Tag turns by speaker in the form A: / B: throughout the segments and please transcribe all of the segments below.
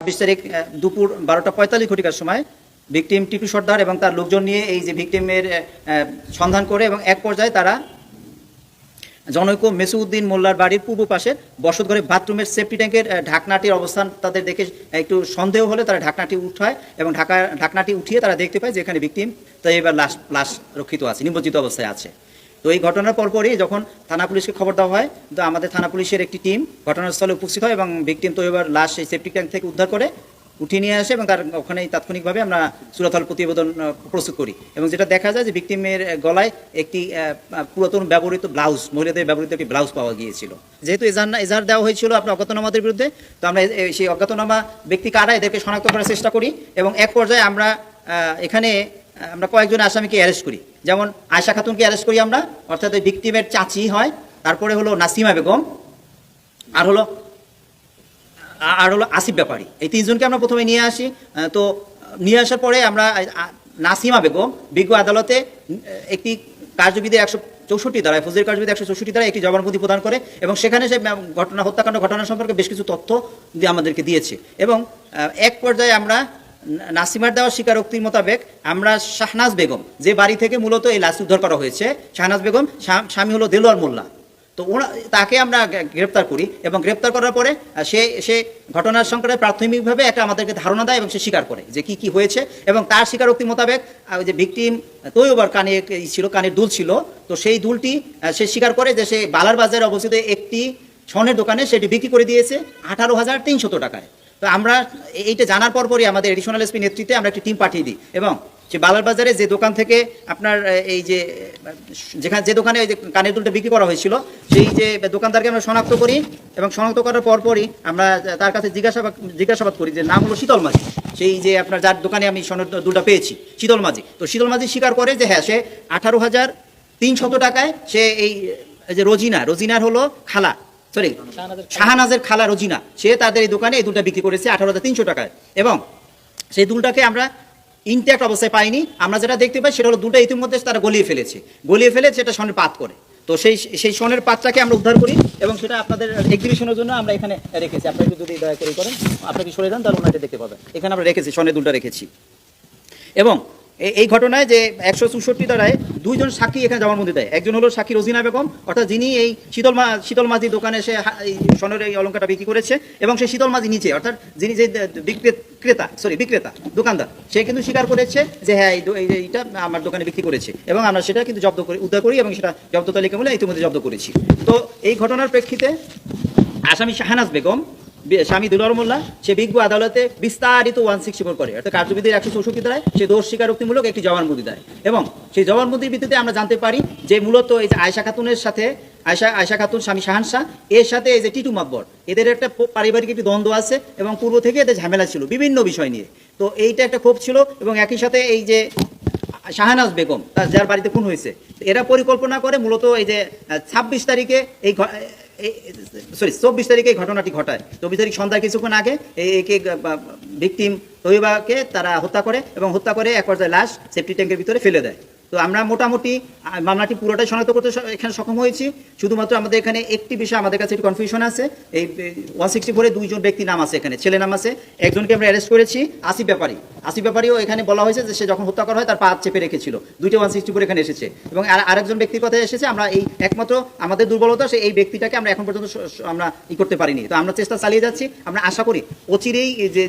A: ছাব্বিশ তারিখ দুপুর বারোটা পঁয়তাল্লিশ ঘটিকার সময় ভিকটিম টিপু সর্দার এবং তার লোকজন নিয়ে এই যে ভিকটিমের সন্ধান করে এবং এক পর্যায়ে তারা জনৈক মেসুউদ্দিন মোল্লার বাড়ির পূর্ব পাশে বসতঘরে বাথরুমের সেফটি ট্যাঙ্কের ঢাকনাটির অবস্থান তাদের দেখে একটু সন্দেহ হলে তারা ঢাকনাটি উঠায় এবং ঢাকা, ঢাকনাটি উঠিয়ে তারা দেখতে পায় যে এখানে ভিকটিম তাই এবার লাশ লাশ রক্ষিত আছে, নিমজ্জিত অবস্থায় আছে। তো এই ঘটনার পরপরই যখন থানা পুলিশকে খবর দেওয়া হয়, তো আমাদের থানা পুলিশের একটি টিম ঘটনাস্থলে উপস্থিত হয় এবং ভিকটিম তো এবার লাশ সেই সেফটি ট্যাঙ্ক থেকে উদ্ধার করে উঠিয়ে নিয়ে আসে এবং তার ওখানেই তাৎক্ষণিকভাবে আমরা সুরতল প্রতিবেদন প্রস্তুত করি। এবং যেটা দেখা যায় যে ভিকটিমের গলায় একটি পুরাতন ব্যবহৃত ব্লাউজ মহিলাদের ব্যবহৃত একটি ব্লাউজ পাওয়া গিয়েছিল। যেহেতু এজাহার এজাহার দেওয়া হয়েছিল আপনার অজ্ঞাতনামাদের বিরুদ্ধে, তো আমরা এই- সেই অজ্ঞাতনামা ব্যক্তি কারা এদেরকে শনাক্ত করার চেষ্টা করি এবং এক পর্যায়ে আমরা এখানে আমরা কয়েকজন আসামিকে অ্যারেস্ট করি। যেমন আয়শা খাতুনকে অ্যারেস্ট করি আমরা, অর্থাৎ ওই ভিকটিমের চাচি হয়, তারপরে হলো নাসিমা বেগম, আর হলো আর হলো আসিফ ব্যাপারী। এই তিনজনকে আমরা প্রথমে নিয়ে আসি। তো নিয়ে আসার পরে আমরা নাসিমা বেগম, বিজ্ঞ আদালতে একটি কার্যবিধি একশো চৌষট্টি দ্বারা, ফৌজের কার্যবিধি একশো চৌষট্টি দ্বারা একটি জবানবন্দি প্রদান করে এবং সেখানে সে ঘটনা, হত্যাকাণ্ড, ঘটনা সম্পর্কে বেশ কিছু তথ্য আমাদেরকে দিয়েছে। এবং এক পর্যায়ে আমরা নাসিমার দেওয়া স্বীকারোক্তির মোতাবেক আমরা শাহনাজ বেগম, যে বাড়ি থেকে মূলত এই লাশ উদ্ধার করা হয়েছে, শাহনাজ বেগম স্বামী হলো দেলোয়ার মোল্লা। তো ওরা তাকে আমরা গ্রেপ্তার করি এবং গ্রেপ্তার করার পরে সে সে ঘটনার সংক্রান্ত প্রাথমিকভাবে একটা আমাদেরকে ধারণা দেয় এবং সে স্বীকার করে যে কি কি হয়েছে এবং তার স্বীকারোক্তি মোতাবেক যে ভিকটিম তৈবার কানে ছিল, কানের দুল ছিল, তো সেই দুলটি সে স্বীকার করে যে সে বালার বাজারে অবস্থিত একটি স্বর্ণের দোকানে সেটি বিক্রি করে দিয়েছে আঠারো হাজার তিনশত টাকায়। তো আমরা এইটা জানার পরপরই আমাদের এডিশনাল এসপি নেতৃত্বে আমরা একটি টিম পাঠিয়ে দিই। এবং সে বালার বাজারে যে দোকান থেকে আপনার এই যে, যেখানে, যে দোকানে ওই যে কানের দুলটা বিক্রি করা হয়েছিল, সেই যে দোকানদারকে আমরা শনাক্ত করি এবং শনাক্ত করার পরপরই আমরা তার কাছে জিজ্ঞাসাবাদ জিজ্ঞাসাবাদ করি যে নাম হলো শীতল মাঝি। সেই যে আপনার যার দোকানে আমি স্বর্ণের দুলটা পেয়েছি, শীতল মাঝি। তো শীতল মাঝি স্বীকার করে যে হ্যাঁ সে আঠারো হাজার তিনশত টাকায় সে এই যে রোজিনা, রোজিনার হলো খালা। সরি শাহানাজের খালা রোজিনা, সে তাদের এই দোকানে এই দুলটা বিক্রি করেছে আঠারো হাজার তিনশো টাকায়। এবং সেই দুলটাকে আমরা ইনট্যাক্ট অবস্থায় পাইনি। আমরা যেটা দেখতে পাই সেটা হলো দুলটা ইতিমধ্যে তারা গলিয়ে ফেলেছে। গলিয়ে ফেলে সেটা স্বর্ণের পাত করে। তো সেই সেই স্বর্ণের পাতটাকে আমরা উদ্ধার করি এবং সেটা আপনাদের এক্সিবিশনের জন্য আমরা এখানে রেখেছি। আপনারা একটু যদি দয়া করে করেন আপনাকে সরে যান, তাহলে ওনাটা দেখতে পাবেন। এখানে আমরা রেখেছি, স্বর্ণের দুলটা রেখেছি। এবং এই ঘটনায় যে একশো চৌষট্টি দ্বারায় দুইজন সাক্ষী এখানে জবানবন্দি দেয়। একজন হলো সাক্ষী রোজিনা বেগম, অর্থাৎ যিনি এই শীতল মা শীতল মাঝি দোকানে সে স্বর্ণের এই অলঙ্কারটা বিক্রি করেছে, এবং সেই শীতল মাঝি নিচে, অর্থাৎ যিনি যে বিক্রে- ক্রেতা সরি বিক্রেতা, দোকানদার, সে কিন্তু স্বীকার করেছে যে হ্যাঁ এই এইটা আমার দোকানে বিক্রি করেছে, এবং আমরা সেটা কিন্তু জব্দ করি উদ্ধার করি এবং সেটা জব্দ তালিকা বলে ইতিমধ্যে জব্দ করেছি। তো এই ঘটনার প্রেক্ষিতে আসামি শাহানাজ বেগম স্বামী দুলার মোল্লা, সে বিজ্ঞ আদালতে বিস্তারিত ওয়ান সিক্সটি ফোর করে। অর্থাৎ কার্যবিধির একশো চৌষট্টি দ্বারায় সে দোষ স্বীকারোক্তিমূলক একটি জবানবন্দি দেয়। এবং সেই জবানবন্দির ভিত্তিতে আমরা জানতে পারি যে মূলত এই যে আয়শা খাতুনের সাথে আয়সা আয়শা খাতুন স্বামী শাহান শাহ, এর সাথে এই যে টিটু মাকবর এদের একটা পারিবারিক একটি দ্বন্দ্ব আছে এবং পূর্ব থেকে এদের ঝামেলা ছিল বিভিন্ন বিষয় নিয়ে। তো এইটা একটা ক্ষোভ ছিল এবং একই সাথে এই যে শাহানাজ বেগম, তার যার বাড়িতে খুন হয়েছে এরা পরিকল্পনা করে মূলত এই যে ছাব্বিশ তারিখে এই সরি চব্বিশ তারিখে ঘটনাটি ঘটায়। চব্বিশ তারিখ সন্ধ্যায় কিছুক্ষণ আগে একে ভিকটিম তৈবাকে তারা হত্যা করে এবং হত্যা করে এক পর্যায়ে লাশ সেফটি ট্যাঙ্কের ভিতরে ফেলে দেয়। তো আমরা মোটামুটি মামলাটি পুরোটাই শনাক্ত করতে এখানে সক্ষম হয়েছি। শুধুমাত্র আমাদের এখানে একটি বিষয় আমাদের কাছে একটু কনফিউশন আছে। এই ওয়ান সিক্সটি ফোরে দুইজন ব্যক্তি নাম আছে এখানে ছেলে নাম আছে। একজনকে আমরা অ্যারেস্ট করেছি আসি ব্যাপারী। আসিফ ব্যাপারীও এখানে বলা হয়েছে যে সে যখন হত্যা করা হয়, তার পা চেপে রেখেছিল। দুইটা ওয়ান সিক্সটি এখানে এসেছে। এবং আর আরেকজন ব্যক্তির কথা এসেছে, আমরা এই একমাত্র আমাদের দুর্বলতা, সে এই ব্যক্তিটাকে আমরা এখন পর্যন্ত আমরা ই করতে পারিনি। তো আমরা চেষ্টা চালিয়ে যাচ্ছি, আমরা আশা করি অচিরেই যে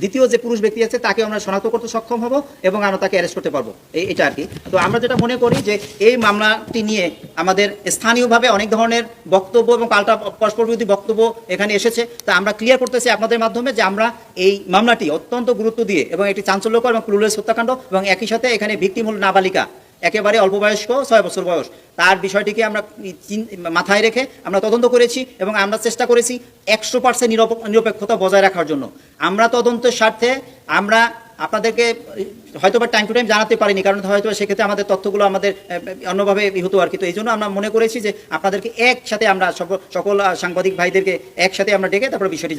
A: দ্বিতীয় যে পুরুষ ব্যক্তি আছে তাকে আমরা শনাক্ত করতে সক্ষম হব এবং আমরা তাকে অ্যারেস্ট করতে পারব। এই এটা আর কি। তো আমরা যেটা মনে করি যে এই মামলাটি নিয়ে আমাদের স্থানীয়ভাবে অনেক ধরনের বক্তব্য এবং পাল্টা পরস্পর বিরোধী বক্তব্য এখানে এসেছে। তা আমরা ক্লিয়ার করতেছি আপনাদের মাধ্যমে যে আমরা এই মামলাটি অত্যন্ত গুরুত্ব দিয়ে এবং একটি চাঞ্চল্যকর এবং ক্লুলেস হত্যাকাণ্ড এবং একই সাথে এখানে ভিত্তিমূল নাবালিকা একেবারে অল্প বয়স্ক, ছয় বছর বয়স। তার বিষয়টিকে আমরা মাথায় রেখে আমরা তদন্ত করেছি এবং আমরা চেষ্টা করেছি একশো পার্সেন্ট নিরপেক্ষতা বজায় রাখার জন্য। আমরা তদন্তের স্বার্থে আমরা আপনাদেরকে হয়তো বা টাইম টু টাইম জানাতে পারিনি, কারণ হয়তো সেক্ষেত্রে আমাদের তথ্যগুলো আমাদের অন্যভাবে হতো আর কি। তো এই জন্য আমরা মনে করেছি যে আপনাদেরকে একসাথে আমরা সকল সাংবাদিক ভাইদেরকে একসাথে আমরা ডেকে তারপর বিষয়টি।